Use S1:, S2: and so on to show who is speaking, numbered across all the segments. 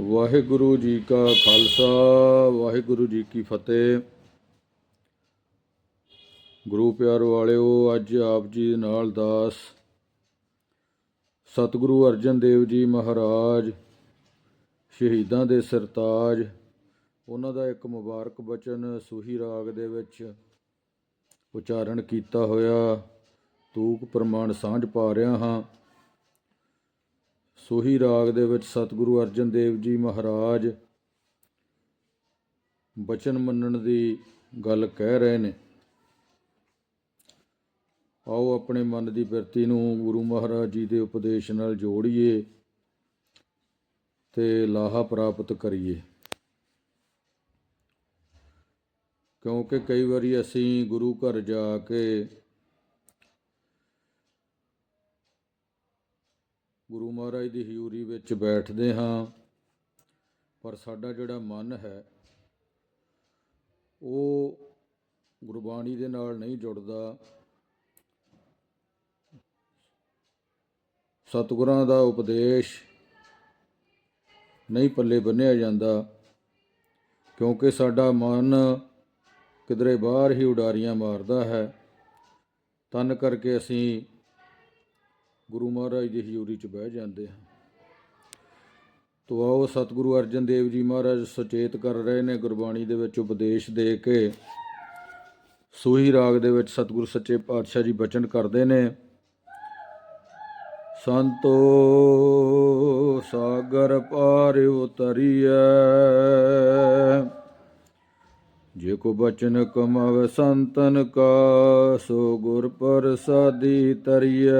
S1: ਵਾਹਿਗੁਰੂ ਜੀ ਕਾ ਖਾਲਸਾ, ਵਾਹਿਗੁਰੂ ਜੀ ਕੀ ਫਤਿਹ। ਗੁਰੂ ਪਿਆਰ ਵਾਲਿਓ, ਅੱਜ ਆਪ ਜੀ ਨਾਲ ਦਾਸ ਸਤਿਗੁਰੂ ਅਰਜਨ ਦੇਵ ਜੀ ਮਹਾਰਾਜ, ਸ਼ਹੀਦਾਂ ਦੇ ਸਰਤਾਜ, ਉਹਨਾਂ ਦਾ ਇੱਕ ਮੁਬਾਰਕ ਬਚਨ ਸੂਹੀ ਰਾਗ ਦੇ ਵਿੱਚ ਉਚਾਰਨ ਕੀਤਾ ਹੋਇਆ, ਤੂਕ ਪ੍ਰਮਾਣ ਸਾਂਝ ਪਾ ਰਿਹਾ ਹਾਂ। ਸੋਹੀ ਰਾਗ ਦੇ ਵਿੱਚ ਸਤਿਗੁਰੂ ਅਰਜਨ ਦੇਵ ਜੀ ਮਹਾਰਾਜ ਬਚਨ ਮੰਨਣ ਦੀ ਗੱਲ ਕਹਿ ਰਹੇ ਨੇ। ਆਓ ਆਪਣੇ ਮਨ ਦੀ ਬਿਰਤੀ ਨੂੰ ਗੁਰੂ ਮਹਾਰਾਜ ਜੀ ਦੇ ਉਪਦੇਸ਼ ਨਾਲ ਜੋੜੀਏ ਤੇ ਲਾਹਾ ਪ੍ਰਾਪਤ ਕਰੀਏ। ਕਿਉਂਕਿ ਕਈ ਵਾਰੀ ਅਸੀਂ ਗੁਰੂ ਘਰ ਜਾ ਕੇ ਗੁਰੂ ਮਹਾਰਾਜ ਦੀ ਹਜ਼ੂਰੀ ਵਿੱਚ ਬੈਠਦੇ ਹਾਂ। ਪਰ ਸਾਡਾ ਜਿਹੜਾ ਮਨ ਹੈ, ਉਹ ਗੁਰਬਾਣੀ ਦੇ ਨਾਲ ਨਹੀਂ ਜੁੜਦਾ। ਸਤਿਗੁਰਾਂ ਦਾ ਉਪਦੇਸ਼ ਨਹੀਂ ਪੱਲੇ ਬੰਨਿਆ ਜਾਂਦਾ, ਕਿਉਂਕਿ ਸਾਡਾ ਮਨ ਕਿਧਰੇ ਬਾਹਰ ਹੀ ਉਡਾਰੀਆਂ ਮਾਰਦਾ ਹੈ। ਤਨ ਕਰਕੇ ਅਸੀਂ ਗੁਰੂ ਮਹਾਰਾਜ ਦੀ ਹਜ਼ੂਰੀ 'ਚ ਬਹਿ ਜਾਂਦੇ ਹਾਂ। ਤੋ ਆਓ ਸਤਿਗੁਰੂ ਅਰਜਨ ਦੇਵ ਜੀ ਮਹਾਰਾਜ ਸੁਚੇਤ ਕਰ ਰਹੇ ਨੇ ਗੁਰਬਾਣੀ ਦੇ ਵਿੱਚ ਉਪਦੇਸ਼ ਦੇ ਕੇ। ਸੂਹੀ ਰਾਗ ਦੇ ਵਿੱਚ ਸਤਿਗੁਰੂ ਸੱਚੇ ਪਾਤਸ਼ਾਹ ਜੀ ਬਚਨ ਕਰਦੇ ਨੇ। ਸੰਤੋ ਸਾਗਰ ਪਾਰ ਉਤਰੀਐ। ਜੇ ਕੋ ਬਚਨ ਕਮਾਵੇ ਸੰਤਨ ਕਾ, ਸੋ ਗੁਰ ਪ੍ਰਸਾਦੀ ਤਰੀਐ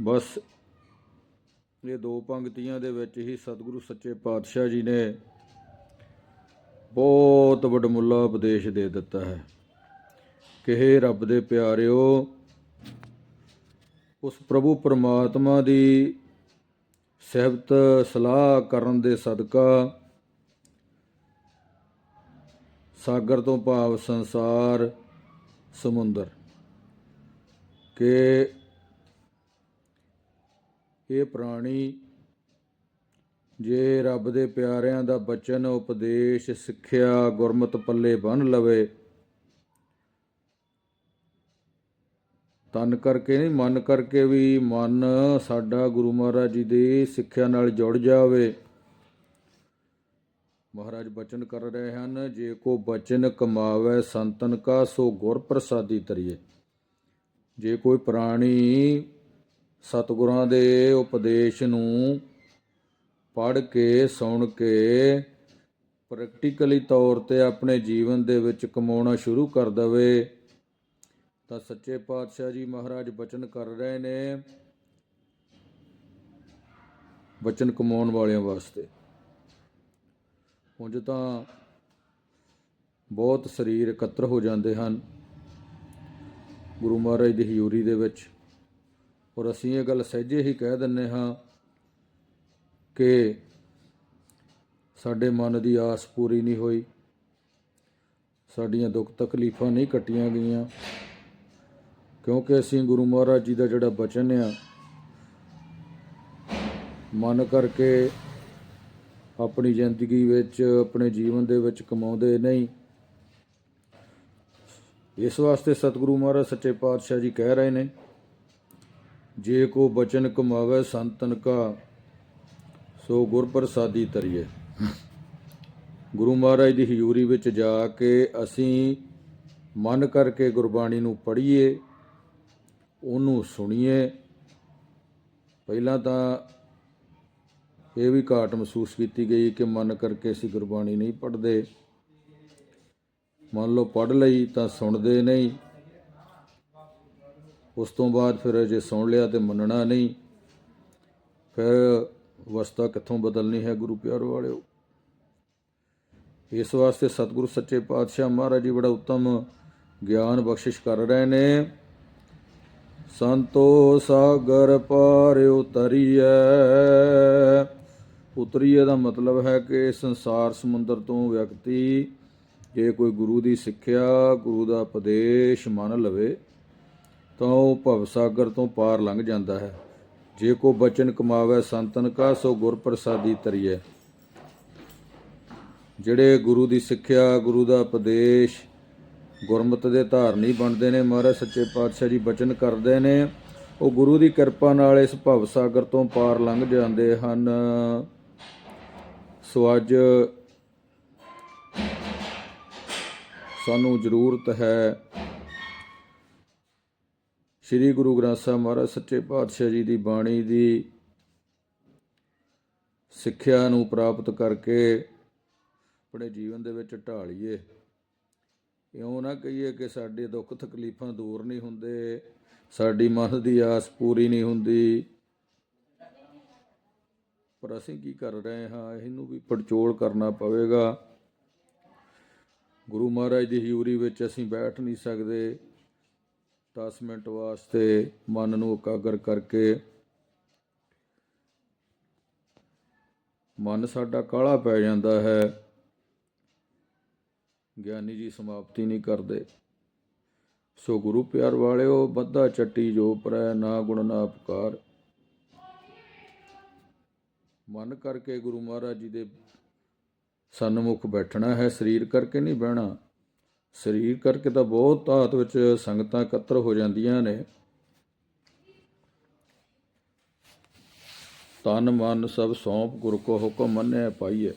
S1: ਬਸ ਇਹ ਦੋ ਪੰਕਤੀਆਂ ਦੇ ਵਿੱਚ ਹੀ ਸਤਿਗੁਰੂ ਸੱਚੇ ਪਾਤਸ਼ਾਹ ਜੀ ਨੇ ਬਹੁਤ ਵੱਡਮੁੱਲਾ ਉਪਦੇਸ਼ ਦੇ ਦਿੱਤਾ ਹੈ। ਕਿ ਹੇ ਰੱਬ ਦੇ ਪਿਆਰਿਓ, ਉਸ ਪ੍ਰਭੂ ਪਰਮਾਤਮਾ ਦੀ ਸਹਿਬਤ ਸਲਾਹ ਕਰਨ ਦੇ ਸਦਕਾ ਸਾਗਰ ਤੋਂ ਭਾਵ ਸੰਸਾਰ, ਸਮੁੰਦਰ। ਕਿ ਇਹ ਪ੍ਰਾਣੀ ਜੇ ਰੱਬ ਦੇ ਪਿਆਰਿਆਂ ਦਾ ਬਚਨ, ਉਪਦੇਸ਼, ਸਿੱਖਿਆ ਗੁਰਮਤ ਪੱਲੇ ਬੰਨ ਲਵੇ, ਤਨ ਕਰਕੇ ਨਹੀਂ, ਮਨ ਕਰਕੇ ਵੀ ਮਨ ਸਾਡਾ ਗੁਰੂ ਮਹਾਰਾਜ ਜੀ ਦੀ ਸਿੱਖਿਆ ਨਾਲ ਜੁੜ ਜਾਵੇ। ਮਹਾਰਾਜ ਬਚਨ ਕਰ ਰਹੇ ਹਨ, ਜੇ ਕੋ ਬਚਨ ਕਮਾਵੇ ਸੰਤਨ ਕਾ, ਸੋ ਗੁਰ ਪ੍ਰਸਾਦੀ ਤਰੀਏ ਜੇ ਕੋਈ ਪ੍ਰਾਣੀ ਸਤਿਗੁਰਾਂ ਦੇ ਉਪਦੇਸ਼ ਨੂੰ ਪੜ੍ਹ ਕੇ, ਸੁਣ ਕੇ ਪ੍ਰੈਕਟੀਕਲੀ ਤੌਰ ਤੇ ਆਪਣੇ ਜੀਵਨ ਦੇ ਵਿੱਚ ਕਮਾਉਣਾ ਸ਼ੁਰੂ ਕਰ ਦਵੇ, ਤਾਂ ਸੱਚੇ ਪਾਤਸ਼ਾਹ ਜੀ ਮਹਾਰਾਜ ਬਚਨ ਕਰ ਰਹੇ ਨੇ ਬਚਨ ਕਮਾਉਣ ਵਾਲਿਆਂ ਵਾਸਤੇ। ਉਂਝ ਤਾਂ ਬਹੁਤ ਸਰੀਰ ਇਕੱਤਰ ਹੋ ਜਾਂਦੇ ਹਨ। ਗੁਰੂ ਮਹਾਰਾਜ ਦੀ ਹਜ਼ੂਰੀ ਦੇ ਵਿੱਚ। ਔਰ ਅਸੀਂ ਇਹ ਗੱਲ ਸਹਿਜੇ ਹੀ ਕਹਿ ਦਿੰਨੇ ਹਾਂ ਕਿ ਸਾਡੇ ਮਨ ਦੀ ਆਸ ਪੂਰੀ ਨਹੀਂ ਹੋਈ। ਸਾਡੀਆਂ ਦੁੱਖ ਤਕਲੀਫਾਂ ਨਹੀਂ ਕੱਟੀਆਂ ਗਈਆਂ। ਕਿਉਂਕਿ ਅਸੀਂ ਗੁਰੂ ਮਹਾਰਾਜ ਜੀ ਦਾ ਜਿਹੜਾ ਬਚਨ ਆ, ਮਨ ਕਰਕੇ ਆਪਣੀ ਜ਼ਿੰਦਗੀ ਵਿੱਚ, ਆਪਣੇ ਜੀਵਨ ਦੇ ਵਿੱਚ ਕਮਾਉਂਦੇ ਨਹੀਂ। ਇਸ ਵਾਸਤੇ ਸਤਿਗੁਰੂ ਮਹਾਰਾਜ ਸੱਚੇ ਪਾਤਸ਼ਾਹ ਜੀ ਕਹਿ ਰਹੇ ਨੇ, ਜੇ ਕੋ ਬਚਨ ਕਮਾਵੇ ਸੰਤਨ ਕਾ ਸੋ ਗੁਰ ਪ੍ਰਸਾਦੀ ਤਰੀਏ ਗੁਰੂ ਮਹਾਰਾਜ ਦੀ ਹਜ਼ੂਰੀ ਵਿੱਚ ਜਾ ਕੇ ਅਸੀਂ ਮਨ ਕਰਕੇ ਗੁਰਬਾਣੀ ਨੂੰ ਪੜ੍ਹੀਏ, ਉਹਨੂੰ ਸੁਣੀਏ। ਪਹਿਲਾਂ ਤਾਂ ਇਹ ਵੀ ਘਾਟ ਮਹਿਸੂਸ ਕੀਤੀ ਗਈ ਕਿ ਮਨ ਕਰਕੇ ਅਸੀਂ ਗੁਰਬਾਣੀ ਨਹੀਂ ਪੜ੍ਹਦੇ। ਮੰਨ ਲਓ ਪੜ੍ਹ ਲਈ ਤਾਂ ਸੁਣਦੇ ਨਹੀਂ। ਉਸ ਤੋਂ ਬਾਅਦ ਫਿਰ ਜੇ ਸੁਣ ਲਿਆ ਤੇ ਮੰਨਣਾ ਨਹੀਂ। ਫਿਰ ਅਵਸਥਾ ਕਿੱਥੋਂ ਬਦਲਣੀ ਹੈ ਗੁਰੂ ਪਿਆਰੋ ਵਾਲਿਓ? ਇਸ ਵਾਸਤੇ ਸਤਿਗੁਰੂ ਸੱਚੇ ਪਾਤਸ਼ਾਹ ਮਹਾਰਾਜ ਜੀ ਬੜਾ ਉੱਤਮ ਗਿਆਨ ਬਖਸ਼ਿਸ਼ ਕਰ ਰਹੇ ਨੇ। ਸੰਤੋ ਸਾਗਰ ਪਾਰ ਉਤਰੀਐ। ਉਤਰੀਏ ਦਾ ਮਤਲਬ ਹੈ ਕਿ ਸੰਸਾਰ ਸਮੁੰਦਰ ਤੋਂ ਵਿਅਕਤੀ ਜੇ ਕੋਈ ਗੁਰੂ ਦੀ ਸਿੱਖਿਆ, ਗੁਰੂ ਦਾ ਉਪਦੇਸ਼ ਮੰਨ ਲਵੇ, ਤਾਂ ਉਹ ਭਵ ਸਾਗਰ ਤੋਂ ਪਾਰ ਲੰਘ ਜਾਂਦਾ ਹੈ। ਜੇ ਕੋ ਬਚਨ ਕਮਾਵੇ ਸੰਤਨ ਕਾ, ਸੋ ਗੁਰ ਪ੍ਰਸਾਦੀ ਤਰੀਏ ਜਿਹੜੇ ਗੁਰੂ ਦੀ ਸਿੱਖਿਆ, ਗੁਰੂ ਦਾ ਉਪਦੇਸ਼ ਗੁਰਮਤ ਦੇ ਧਾਰਨੀ ਬਣਦੇ ਨੇ, ਮਹਾਰਾਜ ਸੱਚੇ ਪਾਤਸ਼ਾਹ ਜੀ ਬਚਨ ਕਰਦੇ ਨੇ, ਉਹ ਗੁਰੂ ਦੀ ਕਿਰਪਾ ਨਾਲ ਇਸ ਭਵ ਸਾਗਰ ਤੋਂ ਪਾਰ ਲੰਘ ਜਾਂਦੇ ਹਨ। ਸੋ ਅੱਜ ਸਾਨੂੰ ਜ਼ਰੂਰਤ ਹੈ ਸ੍ਰੀ ਗੁਰੂ ਗ੍ਰੰਥ ਸਾਹਿਬ ਮਹਾਰਾਜ ਸੱਚੇ ਪਾਤਸ਼ਾਹ ਜੀ ਦੀ ਬਾਣੀ ਦੀ ਸਿੱਖਿਆ ਨੂੰ ਪ੍ਰਾਪਤ ਕਰਕੇ ਆਪਣੇ ਜੀਵਨ ਦੇ ਵਿੱਚ ਢਾਲੀਏ ਇਉਂ ਨਾ ਕਹੀਏ ਕਿ ਸਾਡੇ ਦੁੱਖ ਤਕਲੀਫਾਂ ਦੂਰ ਨਹੀਂ ਹੁੰਦੇ, ਸਾਡੀ ਮਨ ਦੀ ਆਸ ਪੂਰੀ ਨਹੀਂ ਹੁੰਦੀ। ਪਰ ਅਸੀਂ ਕੀ ਕਰ ਰਹੇ ਹਾਂ, ਇਹਨੂੰ ਵੀ ਪੜਚੋਲ ਕਰਨਾ ਪਵੇਗਾ। ਗੁਰੂ ਮਹਾਰਾਜ ਦੀ ਹਜ਼ੂਰੀ ਵਿੱਚ ਅਸੀਂ ਬੈਠ ਨਹੀਂ ਸਕਦੇ। 10 ਮਿੰਟ ਵਾਸਤੇ ਮਨ ਨੂੰ ਇਕਾਗਰ ਕਰਕੇ ਮਨ ਸਾਡਾ ਕਾਲਾ ਪੈ ਜਾਂਦਾ ਹੈ। ਗਿਆਨੀ ਜੀ ਸਮਾਪਤੀ ਨਹੀਂ ਕਰਦੇ। ਸੋ ਗੁਰੂ ਪਿਆਰ ਵਾਲਿਓ, ਬੱਧਾ ਚੱਟੀ ਜੋ ਪਰੈ ਨਾ ਗੁਣ ਨਾ ਪੁਕਾਰ। ਮਨ ਕਰਕੇ ਗੁਰੂ ਮਹਾਰਾਜ ਜੀ ਦੇ ਸਨਮੁਖ ਬੈਠਣਾ ਹੈ, ਸਰੀਰ ਕਰਕੇ ਨਹੀਂ ਬਹਿਣਾ। ਸਰੀਰ ਕਰਕੇ ਤਾਂ ਬਹੁਤ ਧਾਤ ਵਿੱਚ ਸੰਗਤਾਂ ਇਕੱਤਰ ਹੋ ਜਾਂਦੀਆਂ ਨੇ। ਤਨ ਮਨ ਸਭ ਸੌਂਪ ਗੁਰ ਕੋ ਹੁਕਮ ਮੰਨੈ ਪਾਈਏ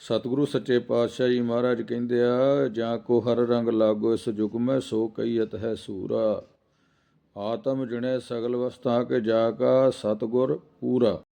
S1: ਸਤਿਗੁਰੂ ਸੱਚੇ ਪਾਤਸ਼ਾਹ ਜੀ ਮਹਾਰਾਜ ਕਹਿੰਦੇ ਆ, ਜਾਂ ਕੋ ਹਰ ਰੰਗ ਲਾਗੋ, ਇਸ ਜੁਗ ਮੈਂ ਸੋ ਕਈਤ ਹੈ ਸੂਰਾ। ਆਤਮ ਜਣੇ ਸਗਲ ਵਸਤਾ ਕੇ ਜਾ ਕਾ ਸਤਗੁਰ ਪੂਰਾ।